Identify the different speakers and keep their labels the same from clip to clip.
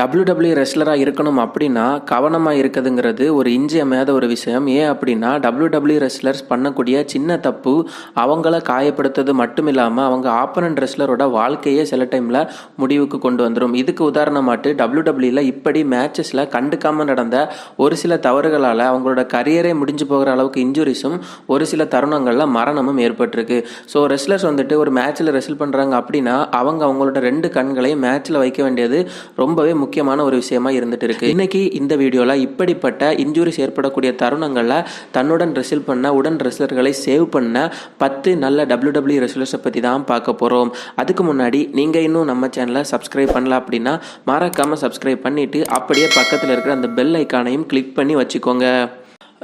Speaker 1: WW ரெஸ்லராக இருக்கணும் அப்படின்னா கவனமாக இருக்குதுங்கிறது ஒரு இன்றியமையாத ஒரு விஷயம். ஏன் அப்படின்னா டபிள்யூடபிள்யூ ரெஸ்லர்ஸ் பண்ணக்கூடிய சின்ன தப்பு அவங்கள காயப்படுத்துறது மட்டும் இல்லாமல் அவங்க ஆப்பனண்ட் ரெஸ்லரோட வாழ்க்கையே சில டைமில் முடிவுக்கு கொண்டு வந்துடும் இதுக்கு உதாரணமாட்டு டபிள்யூடபிள்யூவில் இப்படி மேட்சஸில் கண்டுக்காமல் நடந்த ஒரு சில தவறுகளால் அவங்களோட கரியரே முடிஞ்சு போகிற அளவுக்கு இன்ஜுரிஸும் ஒரு சில தருணங்களில் மரணமும் ஏற்பட்டிருக்கு. ஸோ ரெஸ்லர்ஸ் வந்துட்டு ஒரு மேட்ச்சில் ரெஸ்ல் பண்ணுறாங்க அப்படின்னா அவங்க அவங்களோட ரெண்டு கண்களையும் மேட்ச்சில் வைக்க வேண்டியது ரொம்பவே முக்கியம். முக்கியமான ஒரு விஷயமா இருந்துட்டு இருக்கு. இன்னைக்கு இந்த வீடியோல இப்படிப்பட்ட இன்ஜுரிஸ் ஏற்படக்கூடிய தருணங்கள்ல தன்னுடன் ரெசில் பண்ண உடன் ரெஸ்லர்களை சேவ் பண்ண பத்து நல்ல டபிள்யூ டபிள்யூ ரெஸ்லர்ஸை பத்தி தான் பார்க்க போறோம். அதுக்கு முன்னாடி நீங்க இன்னும் நம்ம சேனலை சப்ஸ்கிரைப் பண்ணல அப்படின்னா மறக்காம சப்ஸ்கிரைப் பண்ணிட்டு அப்படியே பக்கத்தில் இருக்கிற அந்த பெல் ஐக்கானையும் கிளிக் பண்ணி வச்சுக்கோங்க.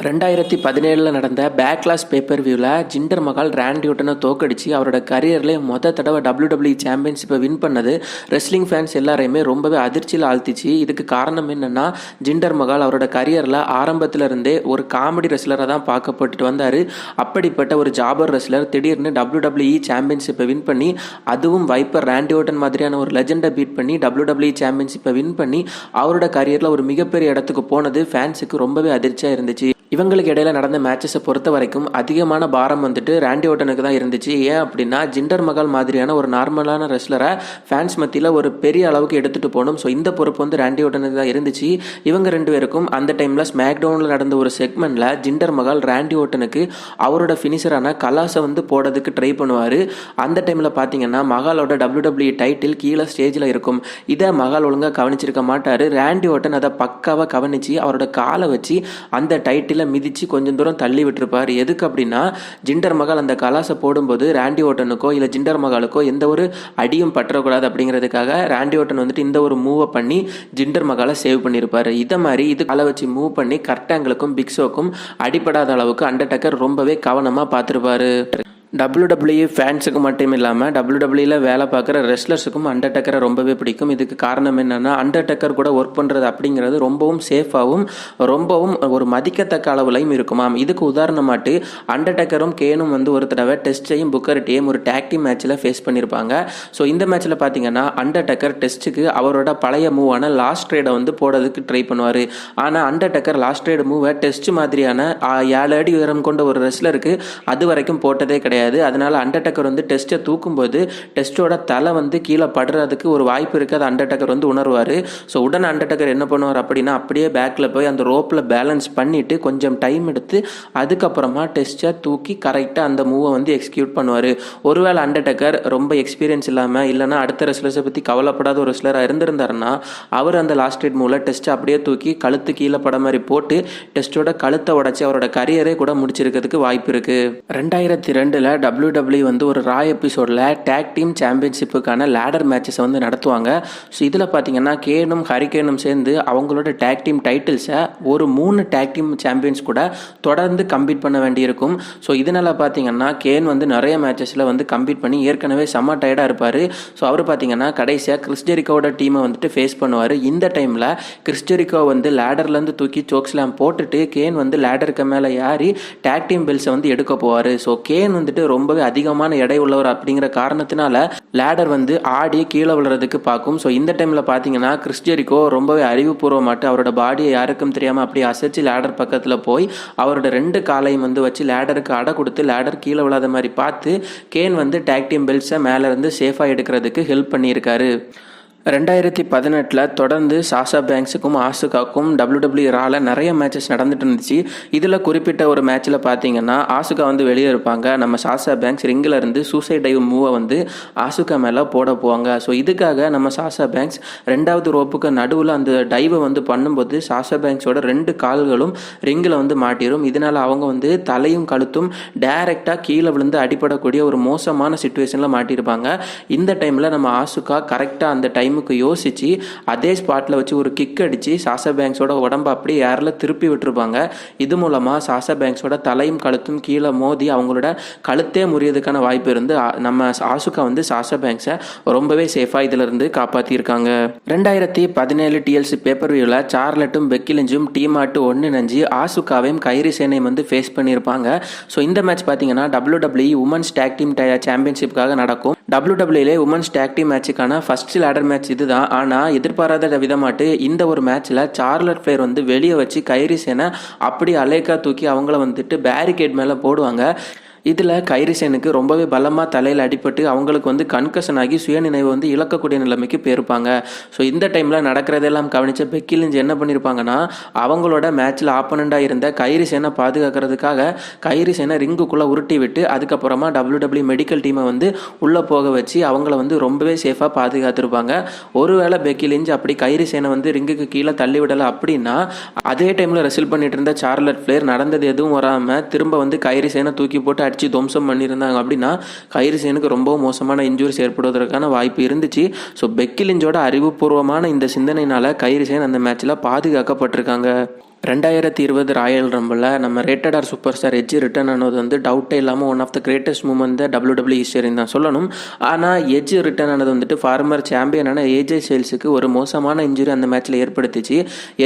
Speaker 1: ரெண்டாயிரத்தி பதினேழில் நடந்த பேக்லாஸ் பேப்பர் வியூவில் ஜிண்டர் மகால் ரேண்டியூட்டனை தோக்கடிச்சு அவரோட கரியர்லேயே மொத தடவை டபிள்யூ டபிள்யூ சாம்பியன்ஷிப்பை வின் பண்ணது. ரெஸ்லிங் ஃபேன்ஸ் எல்லாரையுமே ரொம்பவே அதிர்ச்சியில் ஆழ்த்திச்சு. இதுக்கு காரணம் என்னென்னா ஜிண்டர் மகால் அவரோட கரியரில் ஆரம்பத்திலிருந்தே ஒரு காமெடி ரெஸ்லராக தான் பார்க்கப்பட்டுட்டு வந்தார். அப்படிப்பட்ட ஒரு ஜாபர் ரெஸ்லர் திடீர்னு டபிள்யூ டபிள்யூஇ சாம்பியன்ஷிப்பை வின் பண்ணி அதுவும் வைப்பர் ரேண்டியோட்டன் மாதிரியான ஒரு லெஜெண்டை பீட் பண்ணி டபிள்யூ டபிள்யூ சாம்பியன்ஷிப்பை வின் பண்ணி அவரோட கரியரில் ஒரு மிகப்பெரிய இடத்துக்கு போனது ஃபேன்ஸுக்கு ரொம்பவே அதிர்ச்சியாக இருந்துச்சு. இவங்களுக்கு இடையில நடந்த மேட்சஸை பொறுத்த வரைக்கும் அதிகமான பாரம் வந்துட்டு ரேண்டி ஓட்டனுக்கு தான் இருந்துச்சு. ஏன் அப்படின்னா ஜிண்டர் மகால் மாதிரியான ஒரு நார்மலான ரெஸ்லரை ஃபேன்ஸ் மத்தியில் ஒரு பெரிய அளவுக்கு எடுத்துட்டு போகணும். ஸோ இந்த பொறுப்பு வந்து ரேண்டி ஓட்டனுக்கு தான் இருந்துச்சு. இவங்க ரெண்டு பேருக்கும் அந்த டைமில் ஸ்மாக் டவுனில் நடந்த ஒரு செக்மெண்ட்டில் ஜிண்டர் மகால் ரேண்டி ஓட்டனுக்கு அவரோட ஃபினிஷரான கலாசை வந்து போடுறதுக்கு ட்ரை பண்ணுவார். அந்த டைமில் பார்த்தீங்கன்னா மகாலோட டபிள்யூ டபிள்யூ டைட்டில் கீழே ஸ்டேஜில் இருக்கும். இதை மகால் ஒழுங்காக கவனிச்சிருக்க மாட்டார். ரேண்டி ஓட்டன் அதை பக்காவாக கவனிச்சு அவரோட காலை வச்சு அந்த டைட்டில் மிதித்து கொஞ்சம் தூரம் தள்ளி விட்டுருப்பார். எதுக்கு அப்படின்னா ஜிண்டர் மகால் அந்த கலாசை போடும்போது ரேண்டி ஓட்டனுக்கோ இல்லை ஜிண்டர் மகாலுக்கோ எந்த ஒரு அடியும் பற்றக்கூடாது அப்படிங்கிறதுக்காக ரேண்டி ஓட்டன் வந்துட்டு இந்த ஒரு மூவை பண்ணி ஜிண்டர் மகாலை சேவ் பண்ணியிருப்பாரு இதை மாதிரி இது காலை வச்சு மூவ் பண்ணி கரெக்டாங்களுக்கும் பிக்ஸோக்கும் அடிப்படாத அளவுக்கு அண்டர்டேக்கர் ரொம்பவே கவனமாக பார்த்துருப்பாரு. டபிள்யூடபிள்யூ ஃபேன்ஸுக்கு மட்டும் இல்லாமல் டபிள்யூடபிள்யூவில் வேலை பார்க்குற ரெஸ்லர்ஸுக்கும் அண்டர்டக்கரை ரொம்பவே பிடிக்கும். இதுக்கு காரணம் என்னென்னா அண்டர்டெக்கர் கூட ஒர்க் பண்ணுறது அப்படிங்கிறது ரொம்பவும் சேஃபாகவும் ரொம்பவும் ஒரு மதிக்கத்தக்க அளவுலையும் இருக்குமாம் இதுக்கு உதாரணமாட்டு அண்டர்டெக்கரும் கேனும் வந்து ஒரு தடவை டெஸ்ட்டையும் புக்கர்ட்டையும் ஒரு டேக்டிவ் மேட்ச்சில் ஃபேஸ் பண்ணியிருப்பாங்க ஸோ இந்த மேட்ச்சில் பார்த்தீங்கன்னா அண்டர்டெக்கர் டெஸ்ட்டுக்கு அவரோட பழைய மூவான லாஸ்ட் ட்ரேடை வந்து போடுறதுக்கு ட்ரை பண்ணுவார். ஆனால் அண்டர்டெக்கர் லாஸ்ட் ட்ரேடு மூவை டெஸ்ட் மாதிரியான ஏழு அடி உயரம் கொண்ட ஒரு ரெஸ்லருக்கு அது வரைக்கும் போட்டதே கிடையாது. அதனால அண்டர்டக்கர் வந்து டெஸ்ட்டை தூக்கும்போது டெஸ்ட்டோட தலை வந்து கீழே படுறதுக்கு ஒரு வாய்ப்பு இருக்குது அது அண்டர்டக்கர் வந்து உணர்வார். ஸோ உடனே அண்டர்டக்கர் என்ன பண்ணுவார் அப்படின்னா அப்படியே பேக்கில் போய் அந்த ரோப்பில் பேலன்ஸ் பண்ணிவிட்டு கொஞ்சம் டைம் எடுத்து அதுக்கப்புறமா டெஸ்ட்டை தூக்கி கரெக்டாக அந்த மூவை வந்து எக்ஸிக்யூட் பண்ணுவார். ஒருவேளை அண்டர்டக்கர் ரொம்ப எக்ஸ்பீரியன்ஸ் இல்லாமல் இல்லைனா அடுத்த ரெஸ்லர்ஸை பற்றி கவலைப்படாத ஒரு ரெஸ்லராக இருந்திருந்தாருன்னா அவர் அந்த லாஸ்ட் ரேட் மூவில் டெஸ்ட்டை அப்படியே தூக்கி கழுத்து கீழே பட மாதிரி போட்டு டெஸ்ட்டோட கழுத்தை உடச்சி அவரோட கரியரே கூட முடிச்சிருக்கிறதுக்கு வாய்ப்பு இருக்குது ரெண்டாயிரத்தி ரெண்டில் டபிள்யூ டபிள்யூ வந்து ஒரு ரா எபிசோடில் டேக் டீம் சாம்பியன்ஷிப்புக்கான லேடர் மேட்சஸை வந்து நடத்துவாங்க. ஸோ இதில் பார்த்தீங்கன்னா கேனும் ஹரிகேனும் சேர்ந்து அவங்களோட டேக் டீம் டைட்டில்ஸை ஒரு மூணு டேக் டீம் சாம்பியன்ஸ் கூட தொடர்ந்து கம்பீட் பண்ண வேண்டியிருக்கும். ஸோ இதனால் பார்த்தீங்கன்னா கேன் வந்து நிறைய மேட்சஸில் வந்து கம்பீட் பண்ணி ஏற்கனவே செம்ம டயர்டாக இருப்பார். ஸோ அவர் பார்த்தீங்கன்னா கடைசியாக கிறிஸ்டெரிக்கோட டீமை வந்துட்டு ஃபேஸ் பண்ணுவார். இந்த டைமில் கிறிஸ்டெரிக்கோ வந்து லேடர்லேருந்து தூக்கி சோக்ஸ்லாம் போட்டுட்டு கேன் வந்து லேடருக்கு மேலே ஏறி டேக் டீம் பெல்ஸை வந்து எடுக்க போவார். ஸோ கேன் வந்துட்டு ரொம்பவே அதிகமான எடை உள்ளவர் அப்படிங்கிற காரணத்தினால லேடர் வந்து ஆடி கீழே விழுறதுக்கு பார்க்கும். ஸோ இந்த டைமில் பார்த்தீங்கன்னா கிறிஸ்டியரிக்கோ ரொம்பவே அறிவுபூர்வமாட்டு அவரோட பாடியை யாருக்கும் தெரியாமல் அப்படியே அசைச்சு லேடர் பக்கத்தில் போய் அவரோட ரெண்டு காலையும் வந்து வச்சு லேடருக்கு அடை கொடுத்து லேடர் கீழே விழாத மாதிரி பார்த்து கேன் வந்து டேக் பெல்ட்ஸை மேலேருந்து மேலே இருந்து சேஃபாக எடுக்கிறதுக்கு ஹெல்ப் பண்ணியிருக்காரு. ரெண்டாயிரத்தி பதினெட்டில் தொடர்ந்து சாசா பேங்க்ஸுக்கும் ஆசுகாக்கும் டபிள்யூடபிள்யூ டபிள்யூ ரால நிறைய மேட்சஸ் நடந்துட்டு இருந்துச்சு. இதில் குறிப்பிட்ட ஒரு மேட்ச்சில் பார்த்தீங்கன்னா ஆசுகா வந்து வெளியே இருப்பாங்க. நம்ம சாசா பேங்க்ஸ் ரிங்கில் இருந்து சூசைட் டைவ் மூவை வந்து ஆசுகா மேலே போட போவாங்க. ஸோ இதுக்காக நம்ம சாசா பேங்க்ஸ் ரெண்டாவது ரோப்புக்கு நடுவில் அந்த டைவை வந்து பண்ணும்போது சாசா பேங்க்ஸோட ரெண்டு கால்களும் ரிங்கில் வந்து மாட்டிரும். இதனால் அவங்க வந்து தலையும் கழுத்தும் டைரெக்டாக கீழே விழுந்து அடிபடக்கூடிய ஒரு மோசமான சுச்சுவேஷனில் மாட்டியிருப்பாங்க. இந்த டைமில் நம்ம ஆசுகா கரெக்டாக அந்த டைம் டைமுக்கு யோசிச்சு அதே ஸ்பாட்டில் வச்சு ஒரு கிக் அடித்து சாசா பேங்க்ஸோட உடம்பை அப்படியே ஏரில் திருப்பி விட்டுருப்பாங்க. இது மூலமாக சாசா பேங்க்ஸோட தலையும் கழுத்தும் கீழே மோதி அவங்களோட கழுத்தே முறியதுக்கான வாய்ப்பு இருந்து நம்ம ஆசுகா வந்து சாசா பேங்க்ஸை ரொம்பவே சேஃபாக இதிலிருந்து காப்பாற்றியிருக்காங்க ரெண்டாயிரத்தி பதினேழு டிஎல்சி பேப்பர் வியூவில் சார்லட்டும் பெக்கிலிஞ்சும் டீம் ஆட்டு ஒன்று நஞ்சு ஆசுகாவையும் கைரி சேனையும் வந்து ஃபேஸ் பண்ணியிருப்பாங்க ஸோ இந்த மேட்ச் பார்த்தீங்கன்னா W W women's tag team சாம்பியன்ஷிப்காக நடக்கும். டபிள்யூடபிள்யூலே உமன்ஸ் டேக் டீம் மேட்சுக்கான ஃபர்ஸ்ட் லேடர் மேட்ச் இதுதான். ஆனால் எதிர்பாராத விதமாட்டு இந்த ஒரு மேட்ச்சில் சார்லட் பிளேயர் வந்து வெளியே வச்சு கைரி சேனை அப்படி அலேக்கா தூக்கி அவங்கள வந்துட்டு பேரிகேட் மேலே போடுவாங்க. இதில் கைரிசேனுக்கு ரொம்பவே பலமாக தலையில் அடிபட்டு அவங்களுக்கு வந்து கன்கஷன் ஆகி சுயநினைவு வந்து இழக்கக்கூடிய நிலைமைக்கு போயிருப்பாங்க. ஸோ இந்த டைமில் நடக்கிறதெல்லாம் கவனித்த பெக்கிலிஞ்ச் என்ன பண்ணியிருப்பாங்கன்னா அவங்களோட மேட்ச்சில் ஆப்பனண்டாக இருந்த கைரிசேனை பாதுகாக்கிறதுக்காக கைரிசேனை ரிங்குக்குள்ளே உருட்டி விட்டு அதுக்கப்புறமா டபிள்யூ டபிள்யூ மெடிக்கல் டீமை வந்து உள்ளே போக வச்சு அவங்கள வந்து ரொம்பவே சேஃபாக பாதுகாத்துருப்பாங்க. ஒருவேளை பெக்கிலிஞ்ச் அப்படி கைரிசேனை வந்து ரிங்குக்கு கீழே தள்ளி விடலை அப்படின்னா அதே டைமில் ரெசில் பண்ணிட்டு இருந்த சார்லட் பிளேயர் நடந்தது எதுவும் வராமல் திரும்ப வந்து கைரிசேனை தூக்கி போட்டு அடித்து துவம்சம் பண்ணியிருந்தாங்க. அப்படின்னா கைரிசேனுக்கு ரொம்ப மோசமான இன்ஜுரிஸ் ஏற்படுவதற்கான வாய்ப்பு இருந்துச்சு. ஸோ பெக்கிலிஞ்சோட அறிவுபூர்வமான இந்த சிந்தனையினால கைரிசேன் அந்த மேட்ச்சில் பாதுகாக்கப்பட்டிருக்காங்க. ரெண்டாயிரத்தி இருபது ராயல் ரம்பில் நம்ம rated R superstar Edge return ஆனது வந்து டவுட்டே இல்லாமல் one of the greatest moment W W ஹிஸ்டரின்னு தான் சொல்லணும். ஆனால் எஜ் ரிட்டர்ன் ஆனது வந்துட்டு ஃபார்மர் சாம்பியனான ஏஜே சேல்ஸுக்கு ஒரு மோசமான இன்ஜுரி அந்த மேட்ச்சில் ஏற்படுத்திச்சு.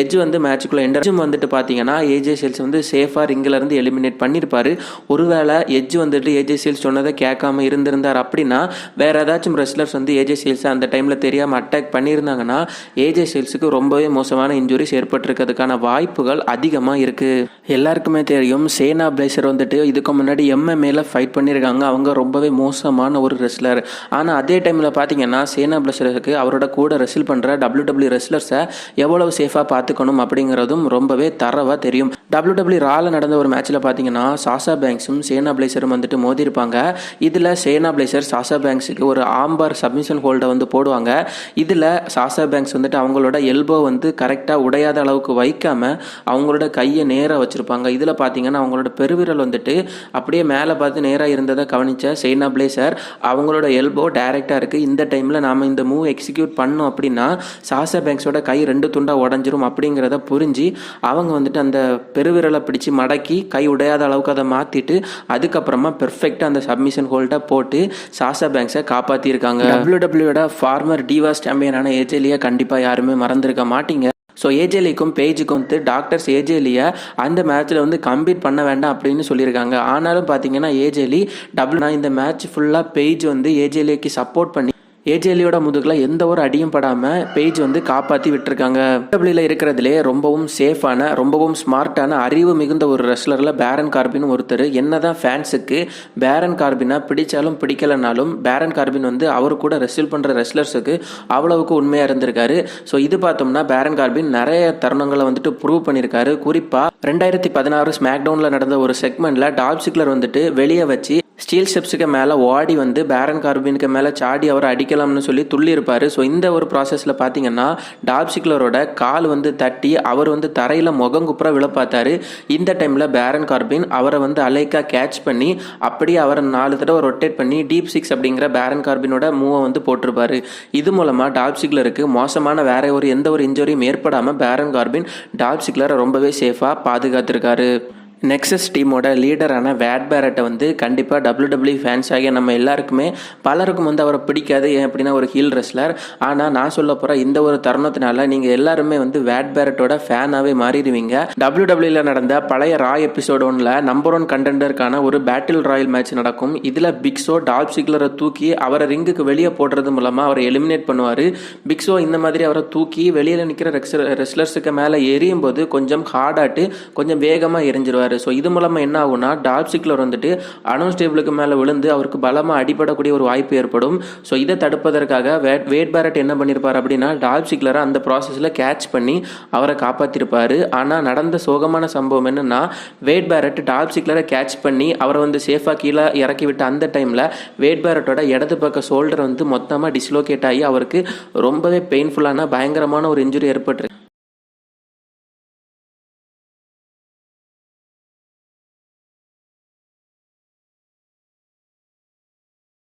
Speaker 1: எஜ் வந்து மேட்சுக்குள்ளே எண்டர்ஜும் வந்துட்டு பார்த்தீங்கன்னா ஏஜே சேல்ஸ் வந்து சேஃபாக ரிங்கிலேருந்து எலிமினேட் பண்ணியிருப்பார் ஒருவேளை எஜ் வந்துட்டு ஏஜே சேல்ஸ் சொன்னதை கேட்காம இருந்திருந்தார் அப்படின்னா வேற ஏதாச்சும் ரெஸ்லர்ஸ் வந்து ஏஜே சேல்ஸை அந்த டைமில் தெரியாமல் அட்டாக் பண்ணியிருந்தாங்கன்னா ஏஜே சேல்ஸுக்கு ரொம்பவே மோசமான இன்ஜுரிஸ் ஏற்பட்டிருக்கிறதுக்கான வாய்ப்புகள் அதிகமாக இருக்குது எல்லாருக்குமே தெரியும் சேனா பிளேசர் வந்துட்டு இதுக்கு முன்னாடி எம்எம்ஏல ஃபைட் பண்ணியிருக்காங்க அவங்க ரொம்பவே மோசமான ஒரு ரெஸ்லர் ஆனால் அதே டைமில் பார்த்தீங்கன்னா சேனா பிளேசருக்கு அவரோட கூட ரெஸ்ல் பண்ணுற டபிள்யூ டபிள்யூ ரெஸ்லர்ஸை எவ்வளவு சேஃபாக பார்த்துக்கணும் அப்படிங்கிறதும் ரொம்பவே தரவாக தெரியும். டபிள்யூ டபிள்யூ ரால நடந்த ஒரு மேட்ச்சில் பார்த்தீங்கன்னா சாசா பேங்க்ஸும் சேனா பிளேசரும் வந்துட்டு மோதிருப்பாங்க இதில் சேனா பிளேசர் சாசா பேங்க்ஸுக்கு ஒரு ஆம்பார் சப்மிஷன் ஹோல்டை வந்து போடுவாங்க. இதில் சாசா பேங்க்ஸ் வந்துட்டு அவங்களோட எல்போ வந்து கரெக்டாக உடையாத அளவுக்கு வைக்காமல் அவங்களோட கையை நேராக வச்சுருப்பாங்க. இதில் பார்த்தீங்கன்னா அவங்களோட பெருவிரல் வந்துட்டு அப்படியே மேலே பார்த்து நேராக இருந்ததை கவனித்த செயினா பிளேசர் அவங்களோட எல்போ டைரெக்டாக இருக்குது இந்த டைமில் நாம் இந்த மூவ் எக்ஸிக்யூட் பண்ணோம் அப்படின்னா சாசா பேங்க்ஸோட கை ரெண்டு துண்டாக உடஞ்சிரும் அப்படிங்கிறத புரிஞ்சு அவங்க வந்துட்டு அந்த பெருவிரலை பிடிச்சி மடக்கி கை உடையாத அளவுக்கு அதை மாற்றிட்டு அதுக்கப்புறமா பெர்ஃபெக்டாக அந்த சப்மிஷன் ஹோல்டை போட்டு சாசா பேங்க்ஸை காப்பாற்றிருக்காங்க டபிள்யூ டபிள்யூட ஃபார்மர் டிவாஸ் சாம்பியனான ஏஜேலியா கண்டிப்பாக யாருமே மறந்துருக்க மாட்டீங்க. ஸோ ஏஜேலிக்கும் பேஜுக்கும் வந்து டாக்டர்ஸ் ஏஜேலியை அந்த மேட்ச்சில் வந்து கம்பீட் பண்ண வேண்டாம் அப்படின்னு சொல்லியிருக்காங்க. ஆனாலும் பார்த்தீங்கன்னா ஏஜேலி டபுள் இந்த மேட்ச் ஃபுல்லாக பேஜ் வந்து ஏஜேலிக்கு சப்போர்ட் பண்ணி ஏஜேலியோட முதுகில் எந்த ஒரு அடியும் படாமல் பேஜ் வந்து காப்பாற்றி விட்டுருக்காங்க. டபிள்யூல இருக்கிறதுலே ரொம்பவும் சேஃபான ரொம்பவும் ஸ்மார்ட்டான அறிவு மிகுந்த ஒரு ரெஸ்லரில் பேரன் கார்பின் ஒருத்தர். என்னதான் ஃபேன்ஸுக்கு பேரன் கார்பினா பிடிச்சாலும் பிடிக்கலனாலும் பேரன் கார்பின் வந்து அவர் கூட ரெஸ்டில் பண்ணுற ரெஸ்லர்ஸுக்கு அவ்வளவுக்கு உண்மையாக இருந்திருக்காரு. ஸோ இது பார்த்தோம்னா பேரன் கார்பின் நிறைய தருணங்களை வந்துட்டு ப்ரூவ் பண்ணியிருக்காரு குறிப்பாக ரெண்டாயிரத்தி பதினாறு ஸ்மாக் டவுனில் நடந்த ஒரு செக்மெண்ட்டில் டாப் சிக்லர் வந்துட்டு வெளியே வச்சு ஸ்டீல் ஸ்டெப்ஸுக்கு மேலே ஓடி வந்து பேரன் கார்பினுக்கு மேலே சாடி அவர் அடிக்கலாம்னு சொல்லி துள்ளி இருப்பார் ஸோ இந்த ஒரு ப்ராசஸில் பார்த்தீங்கன்னா டாப்சிக்லரோட கால் வந்து தட்டி அவர் வந்து தரையில் முகங்குப்புற விழ பார்த்தாரு இந்த டைமில் பேரன் கார்பின் அவரை வந்து அலைக்காக கேட்ச் பண்ணி அப்படியே அவரை நாலு தடவை ரொட்டேட் பண்ணி டீப் சிக்ஸ் அப்படிங்கிற பேரன் கார்பினோட மூவை வந்து போட்டிருப்பாரு. இது மூலமாக டாப்சிக்லருக்கு மோசமான வேற ஒரு எந்த ஒரு இன்ஜுரியும் ஏற்படாமல் பேரன் கார்பின் டாப்சிக்லரை ரொம்பவே சேஃபாக பாதுகாத்திருக்காரு. நெக்ஸஸ் டீமோட லீடரான வேட் பேரட்டை வந்து கண்டிப்பாக டபிள்யூ டபிள்யூ ஃபேன்ஸ் ஆகிய நம்ம எல்லாருக்குமே பலருக்கும் வந்து அவரை பிடிக்காது. ஏன் அப்படின்னா ஒரு ஹீல் ரெஸ்லர் ஆனால் நான் சொல்ல போகிற இந்த ஒரு தருணத்தினால நீங்கள் எல்லாருமே வந்து வேட் பேரட்டோட ஃபேனாகவே மாறிடுவீங்க. டபிள்யூ டபிள்யூல நடந்த பழைய ராய் எபிசோட் ஒன்றில் நம்பர் ஒன் கண்டெண்டருக்கான ஒரு பேட்டில் ராயல் மேட்ச் நடக்கும். இதில் பிக்ஸோ டாப் சிக்லரை தூக்கி அவரை ரிங்குக்கு வெளியே போடுறது மூலமாக அவரை எலிமினேட் பண்ணுவார். பிக்ஸோ இந்த மாதிரி அவரை தூக்கி வெளியில் நிற்கிற ரெஸ்லர்ஸுக்கு மேலே எரியும் போது கொஞ்சம் ஹார்டாட்டு கொஞ்சம் வேகமாக எரிஞ்சிருவார். ஸோ இது மூலமாக என்ன ஆகும்னா டாப்சிக்லர் வந்துட்டு அனௌன்ஸ் டேபிளுக்கு மேலே விழுந்து அவருக்கு பலமாக அடிபடக்கூடிய ஒரு வாய்ப்பு ஏற்படும். ஸோ இதை தடுப்பதற்காக வேட் வேட் பேரட் என்ன பண்ணியிருப்பார் அப்படின்னா டாப்சிக்லரை அந்த ப்ராசஸில் கேட்ச் பண்ணி அவரை காப்பாற்றிருப்பார் ஆனால் நடந்த சோகமான சம்பவம் என்னென்னா வேட் பேரட் டாப்சிக்லரை கேட்ச் பண்ணி அவரை வந்து சேஃபாக கீழே இறக்கி விட்ட அந்த டைமில் வேட் பேரட்டோட இடது பக்க ஷோல்டர் வந்து மொத்தமாக டிஸ்லோகேட் ஆகி அவருக்கு ரொம்பவே பெயின்ஃபுல்லான பயங்கரமான ஒரு இன்ஜுரி ஏற்பட்டிருக்கு.